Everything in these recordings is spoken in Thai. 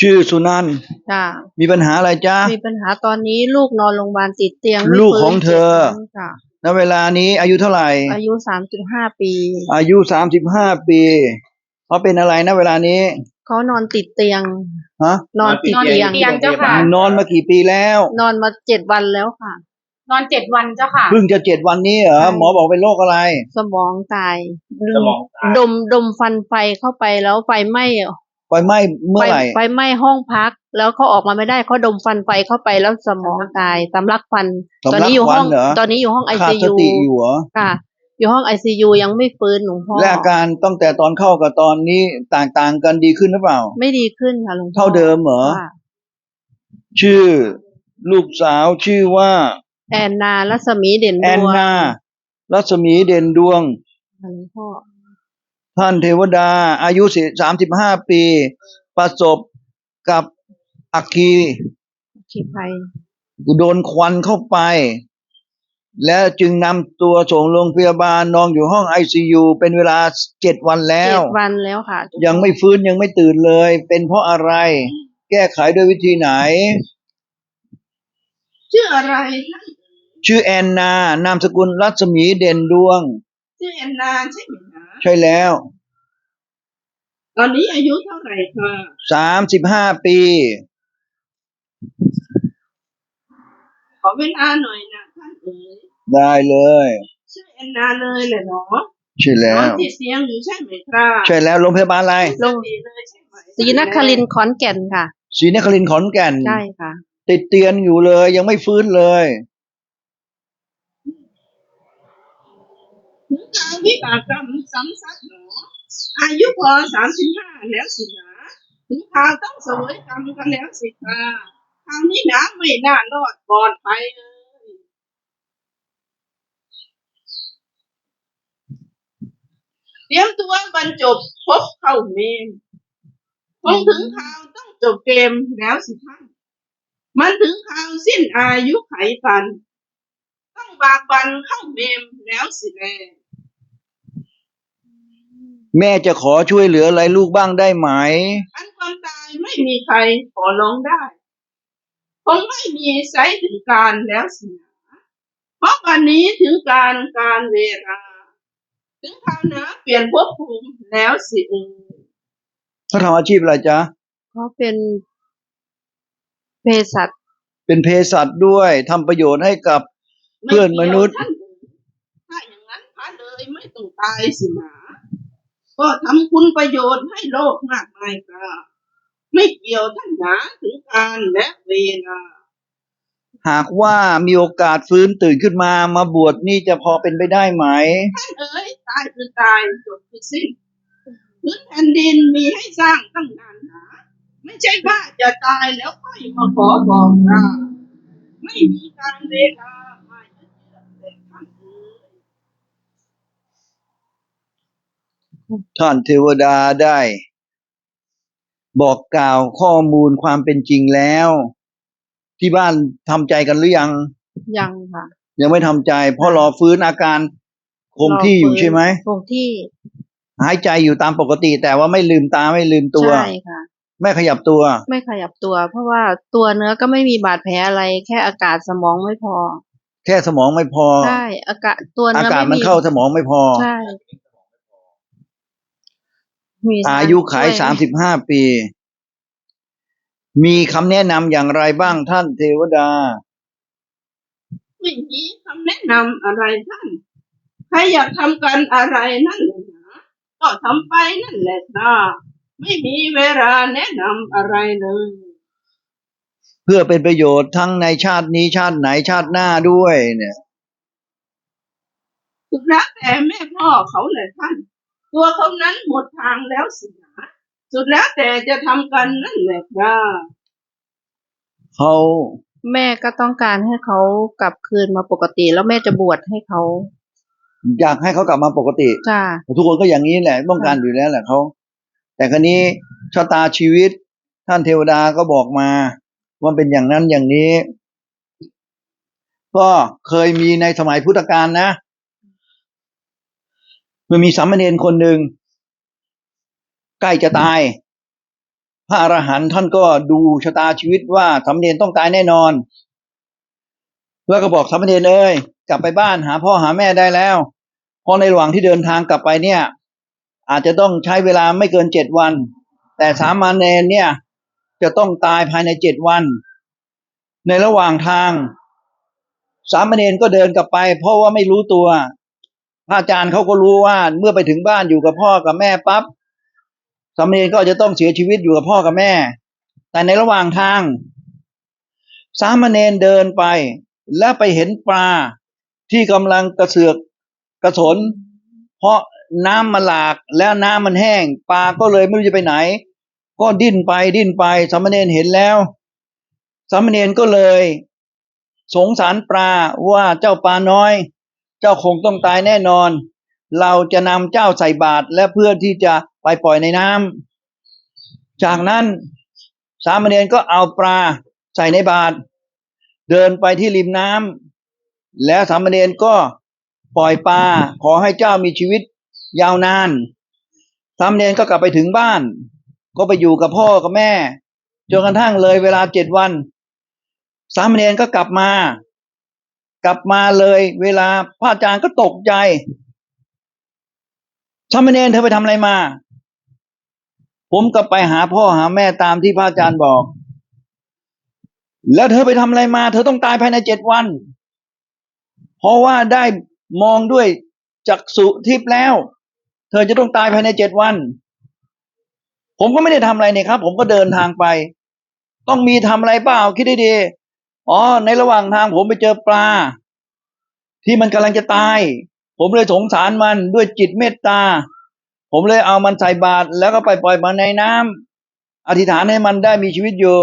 ชื่อสุนันท์จ้ามีปัญหาอะไรจ้า มีปัญหาตอนนี้ลูกนอนโรงพยาบาลติดเตียงไม่ลูกฟื้นของเธอ จ็ดวันจ้ะณเวลานี้อายุเท่าไหร่ อายุสามจุดห้าปีอายุสามสิบห้าปีเขาเป็นอะไรณเวลานี้เขานอนติดเตียง ฮะนอนติดนอนติดเตียง เตียงเจ้าค่ะ นอนมากี่ปีแล้ว นอนมาเจ็ดวันแล้วค่ะ นอนเจ็ดวันเจ้าค่ะ เพิ่งจะเจ็ดวันนี้เหรอใช่หมอบอกเป็นโรคอะไร สมองตาย สมองตาย ดมดมฟันไฟเข้าไปแล้วไฟไหม้ไฟไหม้เมื่อไหร่ไฟไฟไหม้ห้องพัก แล้วเขาออกมาไม่ได้เขาดมฟันไฟเข้าไปแล้วสมองตายสำลักฟันสำลักตอนนี้อยู่ห้องควันเหรอตอนนี้อยู่ห้องไอขาดซีสยูติอยู่เหรอค่ะ อยู่ห้องไอซียูยังไม่ฟื้นหลวงพ่อและอาการตั้งแต่ตอนเข้ากับตอนนี้ต่างๆกันดีขึ้นหรือเปล่า ไม่ดีขึ้นค่ะหลวงพ่อเท่าเดิมเหรอค่ะชื่อลูกสาวชื่อว่า แอนนารัศมีเด่นดวงแอนนารัศมีเด่นดวงค่ะหลวงพ่อ ท่านเทวดา อายุสามสิบห้าปี ประสบกับอัคคีขีภัยโดนควันเข้าไป และจึงนำตัวส่งโรงพยาบาลนอนอยู่ห้องไอซียูเป็นเวลาเจ็ดวันแล้ว เจ็ดวันแล้วค่ะ ยังไม่ฟื้นยังไม่ตื่นเลย เป็นเพราะอะไร แก้ไขด้วยวิธีไหน ชื่ออะไรท่านชื่อแอนนา นามสกุลรัศมีเด่นดวง ชื่อแอนนาใช่ไหมคะใช่แล้ว ตอนนี้อายุเท่าไหร่คะสามสิบห้าปี ขอเวลาหน่อยนะท่านเอ๋ยได้เลย ชื่อแอนนาเลยแหละเนาะใช่แล้นอนวติดเตียงอยู่ใช่ไหมครับใช่แล้วโรงพยาบาลอะไรลงดีเลยใช่ไหมศรีนครินทร์ขอนแก่นค่ะ ศรีนครินทร์ขอนแก่น ใช่ค่ะ ติดเตียงอยู่เลยยังไม่ฟื้นเลย ถึงข่าววิบากกรรมซ้ำซัดหนอ อายุพอสามสิบห้าแล้วสินะถึงข่าวต้องเสวยกรรมกันแล้วสิค่ะคราวนี้นะไม่น่ารอดปลอดภัยเลยเตรียมตัวบรรจบพบเข้าเมนคงถึงข่าวต้องจบเกมแล้วสิท่านมันถึงข่าวสิ้นอายุไขปัน ต้องบากบันเข้าเมมแล้วสิแล แม่จะขอช่วยเหลืออะไรลูกบ้างได้ไหม อันความตายไม่มีใครขอร้องได้คงไม่มีไซถึงการแล้วสินะเพราะวันนี้ถึงการการเวลา ถึงคราวหนาเปลี่ยนภพภูมิแล้วสิเออเขาทำอาชีพอะไรจ๊ะเขาเป็นเภสัชเป็นเภสัชด้วยทำประโยชน์ให้กับเพื่อนมนุษย์ไเกี่วท่านเอ๋ยถ้าอย่างนั้นพระเลยไม่ต้องตายสิหนา ก็ทำคุณประโยชน์ให้โลกมากมายค่ะ ไม่เกี่ยวท่านหนาถึงการและเวลา หากว่ามีโอกาสฟื้นตื่นขึ้นมามาบวชนี่จะพอเป็นไปได้ไหม ท่านเอ๋ยตายคือตายจบคือสิ้นพื้นแผ่นดินมีให้สร้างตั้งนานหนาไม่ใช่ว่าจะตายแล้วค่อยมาขอบอกลาไม่มีการเวลามาเยือนแต่ท่านเอ๋ย ท่านเทวดาได้ บอกกล่าวข้อมูลความเป็นจริงแล้ว ที่บ้านทำใจกันหรือยัง ยังค่ะ ยังไม่ทำใจ เพราะรอฟื้นอาการคงที่อยู่ใช่ไหมคงที่ หายใจอยู่ตามปกติ แต่ว่าไม่ลืมตาไม่ลืมตัวใช่ค่ะ ไม่ขยับตัว ไม่ขยับตัว เพราะว่าตัวเนื้อก็ไม่มีบาดแผลอะไร แค่อากาศสมองไม่พอ แค่สมองไม่พอใช่อากาศตัวอาเนื้อกาศไม่มันมีเข้าสมองไม่พอใช่ มีสรอายุขายช่วสามสิบห้าปี มีคำแนะนำอย่างไรบ้างท่านเทวดา ไม่มีคำแนะนำอะไรท่าน ใครอยากทำกันอะไรนั่นแหละนะก็ทำไปนั่นแหละนะไม่มีเวลาแนะนำอะไรเลย เพื่อเป็นประโยชน์ทั้งในชาตินี้ชาติไหนชาติหน้าด้วยเนี่ย สุดแล้วแต่แม่พ่อเขาแหละท่าน ตัวเขานั้นหมดทางแล้วสินะสุดแล้วแต่จะทำกันนั่นแหละนะเขาแม่ก็ต้องการให้เขากลับคืนมาปกติ แล้วแม่จะบวชให้เขาอยากให้เขากลับมาปกติจ้าทุกคนก็อย่างนี้แหละต้องการอยู่แล้วแหละเขาแต่ครั้นี้ชะตาชีวิต ท่านเทวดาก็บอกมา ว่าเป็นอย่างนั้นอย่างนี้ ก็เคยมีในสมัยพุทธกาลนะ มันมีสามเณรคนหนึ่งใกล้จะตาย พระอรหันต์ท่านก็ดูชะตาชีวิตว่าสามเณรต้องตายแน่นอน แล้วก็บอกสามเณรเอ้ยกลับไปบ้านหาพ่อหาแม่ได้แล้วเพราะในระหว่างที่เดินทางกลับไปเนี่ย อาจจะต้องใช้เวลาไม่เกินเจ็ดวัน แต่สามเณรเนี่ย จะต้องตายภายในเจ็ดวัน ในระหว่างทาง สามเณรก็เดินกลับไป เพราะว่าไม่รู้ตัว พระอาจารย์เขาก็รู้ว่าเมื่อไปถึงบ้านอยู่กับพ่อกับแม่ปั๊บสามเณรก็จะต้องเสียชีวิตอยู่กับพ่อกับแม่ แต่ในระหว่างทาง สามเณรเดินไป และไปเห็นปลาที่กำลังกระเสือกกระสน เพราะน้ำมันหลากแล้วน้ำมันแห้ง ปลาก็เลยไม่รู้จะไปไหน ก็ดิ้นไปดิ้นไปสามเณรเห็นแล้วสามเณรก็เลย สงสารปลาว่าเจ้าปลาน้อย เจ้าคงต้องตายแน่นอน เราจะนำเจ้าใส่บาตรและเพื่อที่จะไปปล่อยในน้ำจากนั้นสามเณรก็เอาปลาใส่ในบาตรเดินไปที่ริมน้ำแล้วสามเณรก็ปล่อยปลาขอให้เจ้ามีชีวิตยาวนานสามเณรก็กลับไปถึงบ้าน ก็ไปอยู่กับพ่อกับแม่จนกระทั่งเลยเวลาเจ็ดวัน สามเณรก็กลับมา กลับมาเลย เวลาพระอาจารย์ก็ตกใจสามเณรเธอไปทำอะไรมา ผมก็ไปหาพ่อหาแม่ตามที่พระอาจารย์บอก แล้วเธอไปทำอะไรมา เธอต้องตายภายในเจ็ดวัน เพราะว่าได้มองด้วยจักษุทิพย์แล้ว เธอจะต้องตายภายในเจ็ดวัน ผมก็ไม่ได้ทำอะไรเนี่ยครับ ผมก็เดินทางไป ต้องมีทำอะไรเปล่าคิดดีๆ อ๋อในระหว่างทางผมไปเจอปลา ที่มันกำลังจะตาย ผมเลยสงสารมันด้วยจิตเมตตา ผมเลยเอามันใส่บาตรแล้วก็ไปปล่อยมันในน้ำอธิษฐานให้มันได้มีชีวิตอยู่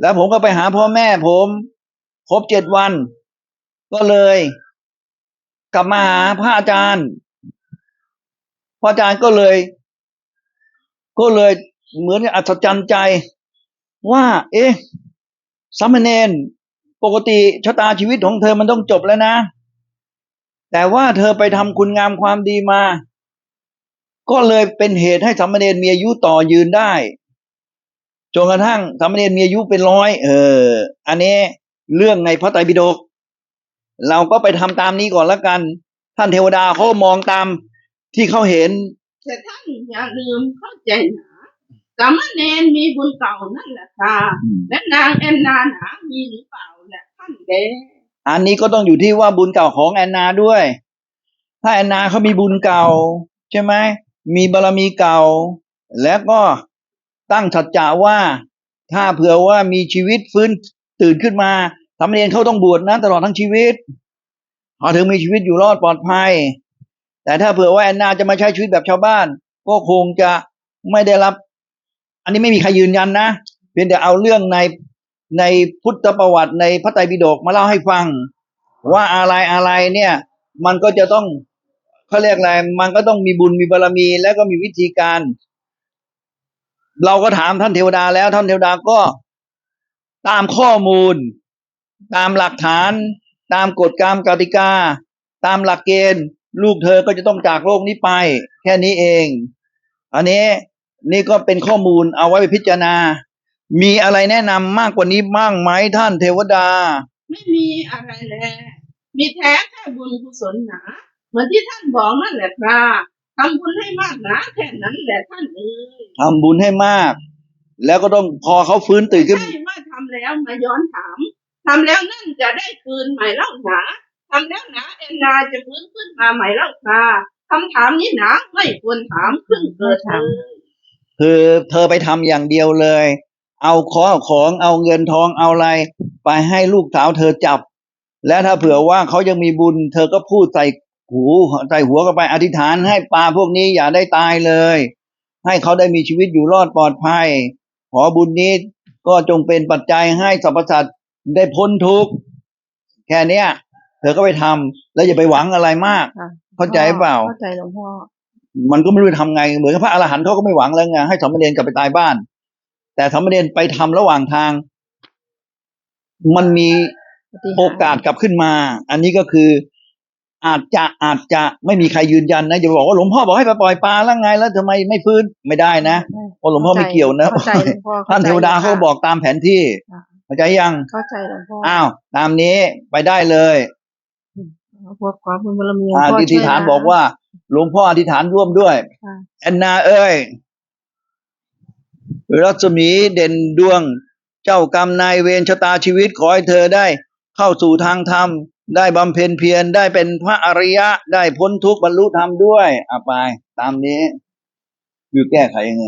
แล้วผมก็ไปหาพ่อแม่ผมครบเจ็ดวัน ก็เลย กลับมาหาพระอาจารย์พระอาจารย์ก็เลย ก็เลยเหมือนอัศจรรย์ใจ ว่า เอ๊ะ สามเณรปกติชะตาชีวิตของเธอมันต้องจบแล้วนะ แต่ว่าเธอไปทำคุณงามความดีมา ก็เลยเป็นเหตุให้สามเณรมีอายุต่อยืนได้จนกระทั่งสามเณรมีอายุเป็นร้อย เออ อันนี้เรื่องในพระไตรปิฎกเราก็ไปทำตามนี้ก่อนละกัน ท่านเทวดาเขามองตามที่เขาเห็นแต่ท่านอย่าลืมเข้าใจนา สามเณรมีบุญเก่านั่นแหละค่ะและนางแอนนาหนามีหรือเปล่าแหละท่านเด้อันนี้ก็ต้องอยู่ที่ว่าบุญเก่าของแอนนาด้วย ถ้าแอนนาเขามีบุญเก่า ใช่ไหมมีบารรมีเก่า แล้วก็ตั้งสัจจะว่า ถ้าเผื่อว่ามีชีวิตฟื้นตื่นขึ้นมาสามเณรเขาต้องบวชนะ ตลอดทั้งชีวิตเขาถึงมีชีวิตอยู่รอดปลอดภัย แต่ถ้าเผื่อว่าแอนนาจะมาใช้ชีวิตแบบชาวบ้าน ก็คงจะไม่ได้รับ อันนี้ไม่มีใครยืนยันนะเพียงแต่เอาเรื่องในในพุทธประวัติในพระไตรปิฎกมาเล่าให้ฟัง ว่าอะไรอะไรเนี่ย มันก็จะต้องเขาเรียกอะไรมันก็ต้องมีบุญมีบารมี แล้วก็มีวิธีการ เราก็ถามท่านเทวดาแล้วท่านเทวดาก็ตามข้อมูล ตามหลักฐาน ตามกฎกรรมกติกา ตามหลักเกณฑ์ ลูกเธอก็จะต้องจากโลกนี้ไป แค่นี้เอง อันนี้ นี่ก็เป็นข้อมูลเอาไว้ไปพิจารณา มีอะไรแนะนำมากกว่านี้บ้างไหมท่านเทวดา ไม่มีอะไรแล้วมีแท้แค่บุญกุศลหนาเหมือนที่ท่านบอกนั่นแหละครับทำบุญให้มากหนาแค่นั้นแหละท่านเอ้ยทำบุญให้มาก แล้วก็ต้องพอเขาฟื้นตื่นขึ้น ใช่ว่าทำแล้วมาย้อนถามทำแล้วนั่นจะได้คืนใหม่เล่าหนาทำแล้วหนาเอ็นนาจะฟื้นขึ้นมาใหม่เล่าค่ะคำถามนี้หนาไม่ควรถามเพิ่งเกิดเลย คือเธอไปทำอย่างเดียวเลย เอาข้อของเอาเงินทองเอาอะไร ไปให้ลูกสาวเธอจับ แล้วถ้าเผื่อว่าเขายังมีบุญ เธอก็พูดใส่หูใส่หัวกันไปอธิษฐานให้ปลาพวกนี้อย่าได้ตายเลย ให้เขาได้มีชีวิตอยู่รอดปลอดภัย ขอบุญนี้ก็จงเป็นปัจจัยให้สรรพสัตว์ได้พ้นทุกข์แค่เนี้ย เธอก็ไปทำแล้วอย่าไปหวังอะไรมากค่ะเข้าใจเปล่าเข้าใจหลวงพ่อ มันก็ไม่รู้จะทำไง เหมือนกับพระอรหันต์เขาก็ไม่หวังแล้วไงให้สามเณรกลับไปตายบ้าน แต่สามเณรไปทำระหว่างทาง มันมีปฏิหารย์โอกาสกลับขึ้นมา อันนี้ก็คืออาจจะอาจจะไม่มีใครยืนยันนะอย่าบอกว่าหลวงพ่อบอกให้ไปปล่อยปลาแล้วไงแล้วทำไมไม่ฟื้นไม่ได้นะเพราะหลวงพ่อไม่เกี่ยวนะเข้าใจหลวงพ่อท่านเทวดาเขาบอกตามแผนที่ค่ะเข้าใจยังเข้าใจหลวงพ่ออ้าวตามนี้ไปได้เลยพวกขอบุญบารมีหลวงอ่าพ่ออธิษฐานช่วยะบอกว่า หลวงพ่ออธิษฐานร่วมด้วยค่ะแอนนาเอ้ย รัศมีเด่นดวง เจ้ากรรมนายเวรชะตาชีวิตขอให้เธอได้เข้าสู่ทางธรรม ได้บำเพ็ญเพียรได้เป็นพระอริยะ ได้พ้นทุกข์บรรลุธรรมด้วยอะไป ตามนี้ คือแก้ไขยังไง